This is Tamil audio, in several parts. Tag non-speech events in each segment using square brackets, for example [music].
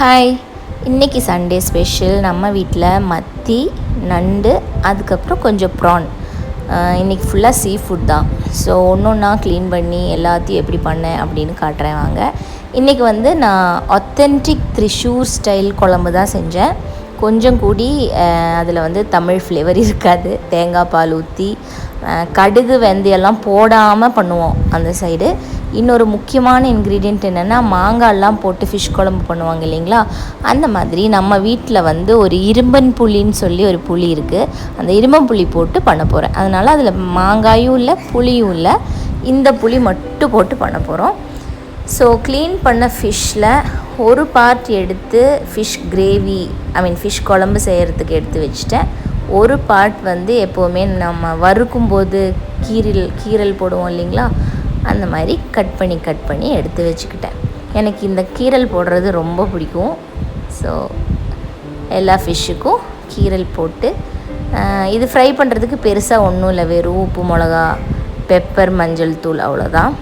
ஹாய் இன்றைக்கி சண்டே ஸ்பெஷல் நம்ம வீட்டில் மத்தி நண்டு அதுக்கப்புறம் கொஞ்சம் ப்ரான் இன்றைக்கி ஃபுல்லாக சீ ஃபுட் தான். ஸோ ஒன்று ஒன்றா க்ளீன் பண்ணி எல்லாத்தையும் எப்படி பண்ணேன் அப்படின்னு காட்டுறேன் வாங்க. இன்றைக்கி வந்து நான் ஒத்தென்டிக் த்ரிஷூர் ஸ்டைல் குழம்பு தான் செஞ்சேன். கொஞ்சம் கூடி அதில் வந்து தமிழ் ஃப்ளேவர் இருக்காது. தேங்காய் பால் ஊற்றி கடுகு வெந்தயெல்லாம் போடாமல் பண்ணுவோம் அந்த சைடு இன்னொரு முக்கியமான இன்க்ரீடியண்ட் என்னென்னா மாங்காய்லாம் போட்டு ஃபிஷ் குழம்பு பண்ணுவாங்க இல்லைங்களா? அந்த மாதிரி நம்ம வீட்டில் வந்து ஒரு இரும்பன் புளின்னு சொல்லி ஒரு புளி இருக்குது அந்த இரும்பன் புளி போட்டு பண்ண போகிறேன் அதனால் அதில் மாங்காயும் இல்லை புளியும் இல்லை. இந்த புளி மட்டும் போட்டு பண்ண போகிறோம் ஸோ க்ளீன் பண்ண ஃபிஷ்ஷில் ஒரு பார்ட் எடுத்து ஃபிஷ் கிரேவி ஐ மீன் ஃபிஷ் குழம்பு செய்கிறதுக்கு எடுத்து வச்சுட்டேன். ஒரு பார்ட் வந்து எப்போவுமே நம்ம வறுக்கும் போது கீரல் கீரல் போடுவோம் இல்லைங்களா? அந்த மாதிரி கட் பண்ணி கட் பண்ணி எடுத்து வச்சுக்கிட்டேன். எனக்கு இந்த கீரல் போடுறது ரொம்ப பிடிக்கும். ஸோ எல்லா ஃபிஷ்ஷுக்கும் கீரல் போட்டு இது ஃப்ரை பண்ணுறதுக்கு பெருசாக ஒன்றும் இல்லை. வெறும் உப்பு மிளகா பெப்பர் மஞ்சள் தூள் அவ்வளோதான்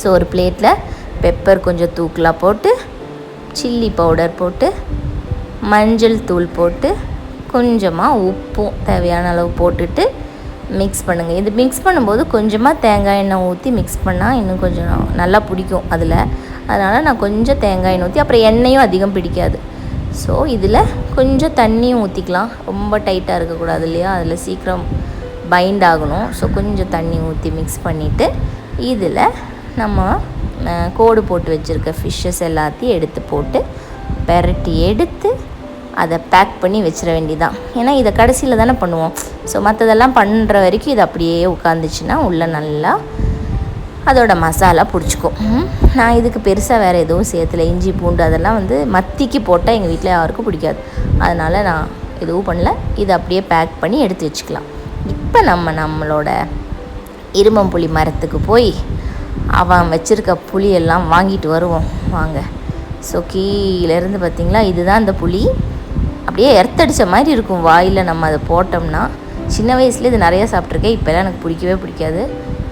ஸோ ஒரு பிளேட்டில் பெப்பர் கொஞ்சம் தூக்கலாக போட்டு சில்லி பவுடர் போட்டு மஞ்சள் தூள் போட்டு கொஞ்சமாக உப்பும் தேவையான அளவு போட்டுட்டு மிக்ஸ் பண்ணுங்கள் இது மிக்ஸ் பண்ணும்போது கொஞ்சமாக தேங்காய் எண்ணெய் ஊற்றி மிக்ஸ் பண்ணால் இன்னும் கொஞ்சம் நல்லா பிடிக்கும் அதில். அதனால் நான் கொஞ்சம் தேங்காய் எண்ணெய் ஊற்றி அப்புறம் எண்ணெயும் அதிகம் பிடிக்காது. ஸோ இதில் கொஞ்சம் தண்ணியும் ஊற்றிக்கலாம் ரொம்ப டைட்டாக இருக்கக்கூடாது இல்லையா? அதில் சீக்கிரம் பைண்ட் ஆகணும். ஸோ கொஞ்சம் தண்ணி ஊற்றி மிக்ஸ் பண்ணிவிட்டு இதில் நம்ம கோடு போட்டு வச்சுருக்க ஃபிஷ்ஷஸ் எல்லாத்தையும் எடுத்து போட்டு பெரட்டி எடுத்து அதை பேக் பண்ணி வச்சிட வேண்டியதான் ஏன்னா இதை கடைசியில் தானே பண்ணுவோம். ஸோ மற்றதெல்லாம் பண்ணுற வரைக்கும் இது அப்படியே உட்காந்துச்சுன்னா உள்ளே நல்லா அதோட மசாலா பிடிச்சிக்கும். நான் இதுக்கு பெருசாக வேறு எதுவும் சேர்த்துல இஞ்சி பூண்டு அதெல்லாம் வந்து மத்திக்கு போட்டால் எங்கள் வீட்டில் யாருக்கும் பிடிக்காது. அதனால் நான் எதுவும் பண்ணல. இதை அப்படியே பேக் பண்ணி எடுத்து வச்சுக்கலாம். இப்போ நம்ம நம்மளோட இரும்பம்புளி மரத்துக்கு போய் அவன் வச்சுருக்க புளியெல்லாம் வாங்கிட்டு வருவோம். வாங்க. ஸோ கீழேருந்து பார்த்திங்களா இதுதான் அந்த புளி. அப்படியே எர்த்தடித்த மாதிரி இருக்கும் வாயில் நம்ம அதை போட்டோம்னா. சின்ன வயசுல இது நிறையா சாப்பிட்ருக்கேன் இப்போல்லாம் எனக்கு பிடிக்கவே பிடிக்காது.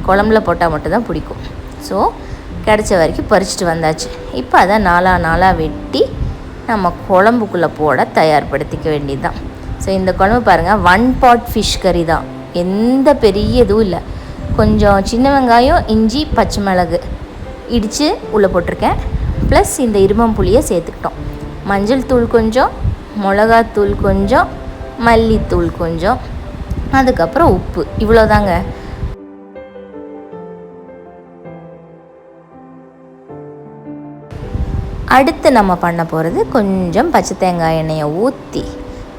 குழம்புல போட்டால் மட்டும்தான் பிடிக்கும். ஸோ கிடச்ச வரைக்கும் பறிச்சுட்டு வந்தாச்சு. இப்போ அதை நாலாக நாளாக வெட்டி நம்ம குழம்புக்குள்ளே போட தயார்படுத்திக்க வேண்டியது தான் ஸோ இந்த குழம்பு பாருங்கள் ஒன் பாட் ஃபிஷ் கறி தான். எந்த பெரிய இதுவும் இல்லை. கொஞ்சம் சின்ன வெங்காயம் இஞ்சி பச்சை மிளகு இடித்து உள்ளே போட்டிருக்கேன். ப்ளஸ் இந்த இரும்பம்புளியை சேர்த்துக்கிட்டோம். மஞ்சள் தூள் கொஞ்சம் மிளகாத்தூள் கொஞ்சம் மல்லித்தூள் கொஞ்சம் அதுக்கப்புறம் உப்பு. இவ்வளோதாங்க அடுத்து நம்ம பண்ண போகிறது கொஞ்சம் பச்சை தேங்காய் எண்ணெயை ஊற்றி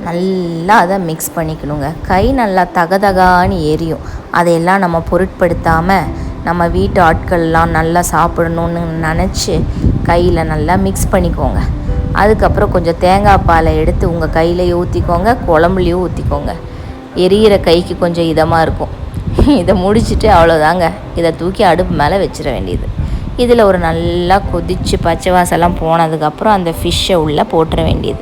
நல்லா அதை மிக்ஸ் பண்ணிக்கணுங்க. கை நல்லா தகதகான்னு எரியும். அதையெல்லாம் நம்ம பொருட்படுத்தாமல் நம்ம வீட்டு ஆட்கள்லாம் நல்லா சாப்பிடணுன்னு நினச்சி கையில் நல்லா மிக்ஸ் பண்ணிக்கோங்க. அதுக்கப்புறம் கொஞ்சம் தேங்காய் பாலை எடுத்து உங்கள் கையிலையும் ஊற்றிக்கோங்க குழம்புலையும் ஊற்றிக்கோங்க எரியிற கைக்கு கொஞ்சம் இதமாக இருக்கும். [laughs] இதை முடிச்சுட்டு அவ்வளோதாங்க இதை தூக்கி அடுப்பு மேலே வச்சிட வேண்டியது. இதில் ஒரு நல்லா கொதித்து பச்சை வாசலாம் போனதுக்கப்புறம் அந்த ஃபிஷ்ஷை உள்ளே போட்டுற வேண்டியது.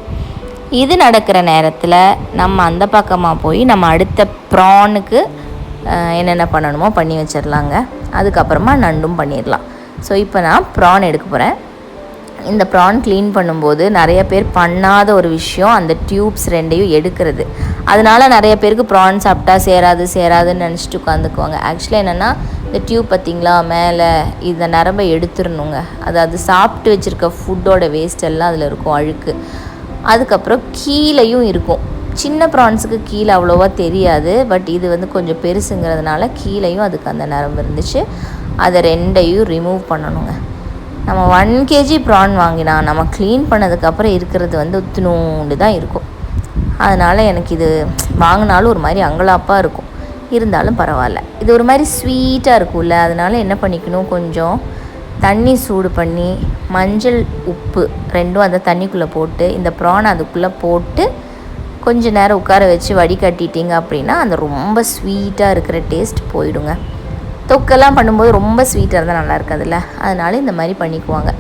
இது நடக்கிற நேரத்தில் நம்ம அந்த பக்கமாக போய் நம்ம அடுத்த ப்ரானுக்கு என்னென்ன பண்ணணுமோ பண்ணி வச்சிடலாங்க அதுக்கப்புறமா நண்டும் பண்ணிடலாம் ஸோ இப்போ நான் ப்ரான் எடுக்க போகிறேன் இந்த ப்ரான் க்ளீன் பண்ணும்போது நிறைய பேர் பண்ணாத ஒரு விஷயம் அந்த டியூப்ஸ் ரெண்டையும் எடுக்கிறது. அதனால நிறைய பேருக்கு ப்ரான் சாப்பிட்டா சேராது சேராதுன்னு நினச்சிட்டு உட்காந்துக்குவாங்க. ஆக்சுவலாக என்னென்னா இந்த டியூப் பார்த்திங்களா மேலே இந்த நரம்பை எடுத்துடணுங்க. அதாவது சாப்பிட்டு வச்சுருக்க ஃபுட்டோட வேஸ்ட் எல்லாம் அதில் இருக்கும் அழுக்கு. அதுக்கப்புறம் கீழேயும் இருக்கும். சின்ன ப்ரான்ஸுக்கு கீழே அவ்வளோவா தெரியாது பட் இது வந்து கொஞ்சம் பெருசுங்கிறதுனால கீழேயும் அதுக்கு அந்த நரம்பு இருந்துச்சு. அதை ரெண்டையும் ரிமூவ் பண்ணணுங்க. நம்ம ஒன் கேஜி ப்ரான் வாங்கினா நம்ம க்ளீன் பண்ணதுக்கப்புறம் இருக்கிறது வந்து உத்துணூண்டு தான் இருக்கும். அதனால் எனக்கு இது வாங்கினாலும் ஒரு மாதிரி அங்கலாப்பாக இருக்கும். இருந்தாலும் பரவாயில்ல. இது ஒரு மாதிரி ஸ்வீட்டாக இருக்கும்ல. அதனால் என்ன பண்ணிக்கணும்? கொஞ்சம் தண்ணி சூடு பண்ணி மஞ்சள் உப்பு ரெண்டும் அந்த தண்ணிக்குள்ளே போட்டு இந்த ப்ரான் அதுக்குள்ளே போட்டு கொஞ்ச நேரம் உட்கார வச்சு வடிகட்டிட்டிங்க அப்படின்னா அந்த ரொம்ப ஸ்வீட்டாக இருக்கிற டேஸ்ட் போயிடுங்க. தொக்கெல்லாம் பண்ணும்போது ரொம்ப ஸ்வீட்டாக இருந்தால் நல்லா இருக்காதுல்ல? அதனால இந்த மாதிரி பண்ணிக்குவாங்க.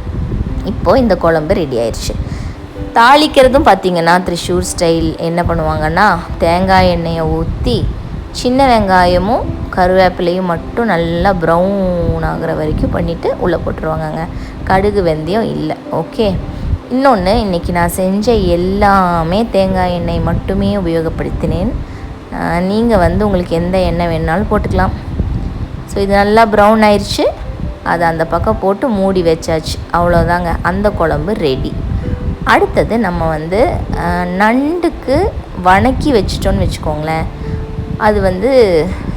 இப்போது இந்த குழம்பு ரெடி ஆயிடுச்சு தாளிக்கிறதும் பார்த்திங்கன்னா த்ரிஷூர் ஸ்டைல் என்ன பண்ணுவாங்கன்னா தேங்காய் எண்ணெயை ஊற்றி சின்ன வெங்காயமும் கருவேப்பிலையும் மட்டும் நல்லா ப்ரௌன் ஆகிற வரைக்கும் பண்ணிவிட்டு உள்ளே போட்டுருவாங்கங்க. கடுகு வெந்தயம் இல்லை. ஓகே இன்னொன்று இன்றைக்கி நான் செஞ்ச எல்லாமே தேங்காய் எண்ணெய் மட்டுமே உபயோகப்படுத்தினேன். நீங்கள் வந்து உங்களுக்கு எந்த எண்ணெய் வேணாலும் போட்டுக்கலாம். ஸோ இது நல்லா ப்ரௌன் ஆயிடுச்சு அதை அந்த பக்கம் போட்டு மூடி வச்சாச்சு. அவ்வளோதாங்க அந்த குழம்பு ரெடி அடுத்தது நம்ம வந்து நண்டுக்கு வணக்கி வச்சிட்டோன்னு வச்சுக்கோங்களேன். அது வந்து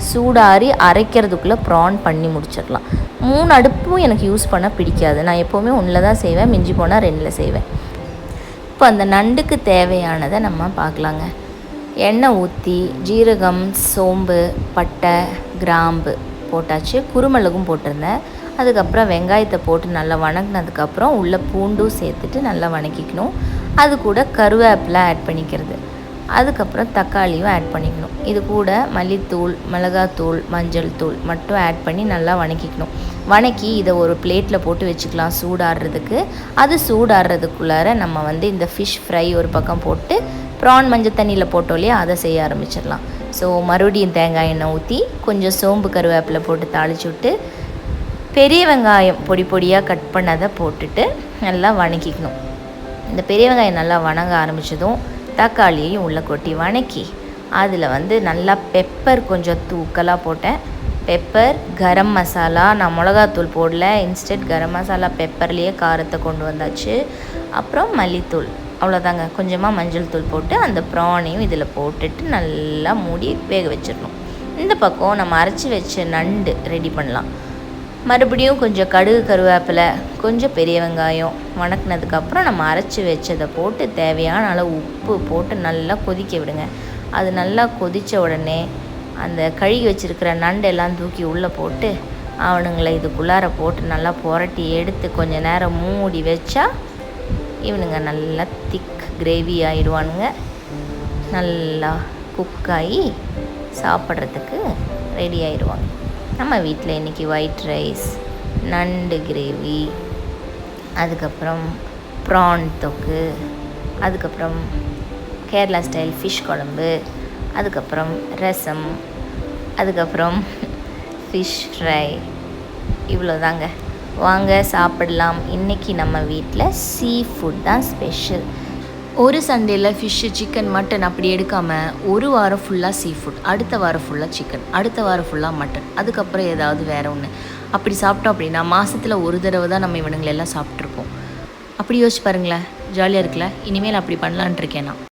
சூடாரி அரைக்கிறதுக்குள்ளே ப்ரான் பண்ணி முடிச்சிடலாம். மூணு அடுப்பும் எனக்கு யூஸ் பண்ண பிடிக்காது. நான் எப்போவுமே ஒன்றில் தான் செய்வேன். மிஞ்சி போனால் ரெண்டில் செய்வேன். இப்போ அந்த நண்டுக்கு தேவையானதை நம்ம பார்க்கலாங்க. எண்ணெய் ஊற்றி ஜீரகம் சோம்பு பட்டை கிராம்பு. போட்டாச்சு குருமிளகும் போட்டிருந்தேன். அதுக்கப்புறம் வெங்காயத்தை போட்டு நல்லா வணங்கினதுக்கப்புறம் உள்ளே பூண்டும் சேர்த்துட்டு நல்லா வணக்கிக்கணும். அது கூட கருவேப்பிலை ஆட் பண்ணிக்கிறது. அதுக்கப்புறம் தக்காளியும் ஆட் பண்ணிக்கணும். இது கூட மல்லித்தூள் மிளகாத்தூள் மஞ்சள் தூள் மட்டும் ஆட் பண்ணி நல்லா வணக்கிக்கணும். வணக்கி இதை ஒரு பிளேட்டில் போட்டு வச்சுக்கலாம் சூடாடுறதுக்கு. அது சூடாடுறதுக்குள்ளார நம்ம வந்து இந்த ஃபிஷ் ஃப்ரை ஒரு பக்கம் போட்டு ப்ரான் மஞ்சள் தண்ணியில் போட்டோம் இல்லையா அதை செய்ய ஆரம்பிச்சிடலாம். ஸோ மறுபடியும் தேங்காய் எண்ணெய் ஊற்றி கொஞ்சம் சோம்பு கருவேப்பிலை போட்டு தாளிச்சு விட்டு பெரிய வெங்காயம் பொடி பொடியாக கட் பண்ணதை போட்டுட்டு நல்லா வணக்கிக்கணும். இந்த பெரிய வெங்காயம் நல்லா வணங்க ஆரம்பித்ததும் தக்காளியையும் உள்ளே கொட்டி வணக்கி அதில் வந்து நல்லா பெப்பர் கொஞ்சம் தூக்கலாக போட்டேன். பெப்பர் கரம் மசாலா நான் மிளகாத்தூள் போடல இன்ஸ்டன்ட் கரம் மசாலா பெப்பர்லேயே காரத்தை கொண்டு வந்தாச்சு. அப்புறம் மல்லித்தூள். அவ்வளோதாங்க கொஞ்சமாக மஞ்சள் தூள் போட்டு அந்த ப்ரானையும் இதில் போட்டுட்டு நல்லா மூடி வேக வச்சிடணும். இந்த பக்கம் நம்ம அரைச்சி வச்ச நண்டு ரெடி பண்ணலாம். மறுபடியும் கொஞ்சம் கடுகு கருவேப்பிலை கொஞ்சம் பெரிய வெங்காயம் வணக்கினதுக்கப்புறம் நம்ம அரைச்சி வச்சதை போட்டு தேவையான அளவு உப்பு போட்டு நல்லா கொதிக்க விடுங்க. அது நல்லா கொதித்த உடனே அந்த கழுகி வச்சிருக்கிற நண்டு எல்லாம் தூக்கி உள்ளே போட்டு அவனுங்களை இதுக்குள்ளார போட்டு நல்லா புரட்டி எடுத்து கொஞ்சம் நேரம் மூடி வச்சா இவனுங்க நல்லா திக் கிரேவி ஆகிடுவானுங்க நல்லா குக் ஆகி சாப்பிட்றதுக்கு ரெடி ஆயிடுவாங்க. நம்ம வீட்டில் இன்றைக்கி ஒயிட் ரைஸ் நண்டு கிரேவி அதுக்கப்புறம் ப்ரான் தொக்கு அதுக்கப்புறம் கேரளா ஸ்டைல் ஃபிஷ் குழம்பு அதுக்கப்புறம் ரசம் அதுக்கப்புறம் [laughs] ஃபிஷ் ஃப்ரை இவ்வளோதாங்க வாங்க சாப்பிடலாம். இன்றைக்கி நம்ம வீட்டில் சீ ஃபுட் தான் ஸ்பெஷல் ஒரு சண்டேயில் ஃபிஷ்ஷு சிக்கன் மட்டன் அப்படி எடுக்காமல் ஒரு வாரம் ஃபுல்லாக சீ ஃபுட் அடுத்த வாரம் ஃபுல்லாக சிக்கன் அடுத்த வாரம் ஃபுல்லாக மட்டன் அதுக்கப்புறம் ஏதாவது வேறு ஒன்று அப்படி சாப்பிட்டோம் அப்படின்னா மாதத்தில் ஒரு தடவை தான் நம்ம இவனுங்களெல்லாம் சாப்பிட்ருப்போம் அப்படி யோசிச்சு பாருங்களேன். ஜாலியாக இருக்குல்ல? இனிமேல் அப்படி பண்ணலான்ட்டு இருக்கேன் நான்.